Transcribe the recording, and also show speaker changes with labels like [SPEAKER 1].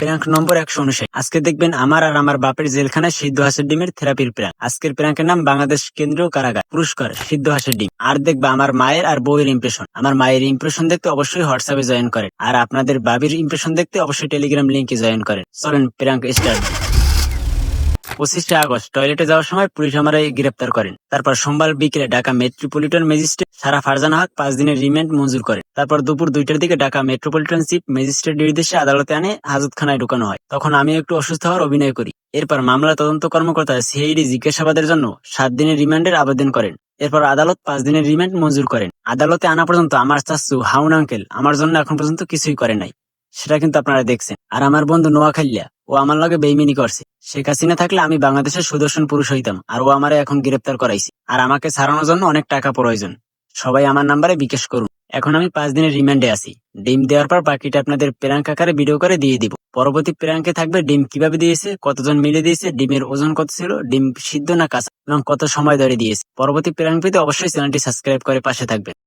[SPEAKER 1] Prank নম্বর একশো উনষাট। আজকে দেখবেন আমার আর আমার বাপের জেলখানায় সিদ্ধ হাসের ডিমের থেরাপির প্রাঙ্ক আজকের প্রাঙ্কের নাম বাংলাদেশ কেন্দ্রীয় কারাগার। পুরস্কার, সিদ্ধ হাঁসের ডিম। আর দেখবে আমার মায়ের আর বউয়ের ইমপ্রেশন আমার মায়ের ইমপ্রেশন দেখতে অবশ্যই হোয়াটসঅ্যাপে জয়েন করেন। আর আপনাদের বাবির ইমপ্রেশন দেখতে অবশ্যই টেলিগ্রাম লিঙ্কে জয়েন করেন। চলেন প্রাঙ্ক স্টার্ট পঁচিশে আগস্ট টয়লেটে যাওয়ার সময় পুলিশ আমার গ্রেপ্তার করেন। তারপর সোমবার বিকেলে ঢাকা মেট্রোপলিটন ম্যাজিস্ট্রেট সারা ফারজানা হক পাঁচ দিনের রিমান্ড মঞ্জুর করেন। তারপর দুপুর দুইটার দিকে ঢাকা মেট্রোপলিটন চিফ ম্যাজিস্ট্রেট নির্দেশে আদালতে আনে হাজতখানায় ঢুকানো হয়। তখন আমি একটু অসুস্থ হওয়ার অভিনয় করি। এরপর মামলা তদন্ত কর্মকর্তা সিআইডি জিজ্ঞাসাবাদের জন্য সাত দিনের রিমান্ডের আবেদন করেন। এরপর আদালত পাঁচ দিনের রিমান্ড মঞ্জুর করেন। আদালতে আনা পর্যন্ত আমার চাচু হাউন আঙ্কেল আমার জন্য এখন পর্যন্ত কিছুই করে নাই। সেটা কিন্তু আপনারা দেখছেন। আর আমার বন্ধু নোয়াখালিয়া, ও আমার লগে বেইমিনি করছে। শেখ হাসিনা থাকলে আমি বাংলাদেশের সুদর্শন পুরুষ হইতাম, আর ও আমারে এখন গ্রেপ্তার করাইছে। আর আমাকে ছাড়ানোর জন্য অনেক টাকা প্রয়োজন। সবাই আমার নাম্বারে বিকাশ করুন। এখন আমি পাঁচ দিনের রিমান্ডে আছি। ডিম দেওয়ার পর বাকিটা আপনাদের প্রাঙ্ক আকারে ভিডিও করে দিয়ে দিব। পরবর্তী প্রাঙ্কে থাকবে ডিম কীভাবে দিয়েছে, কতজন মিলে দিয়েছে, ডিমের ওজন কত ছিল, ডিম সিদ্ধ না কাঁচা, এবং কত সময় ধরে দিয়েছে। পরবর্তী প্রাঙ্ক পেতে অবশ্যই চ্যানেলটি সাবস্ক্রাইব করে পাশে থাকবেন।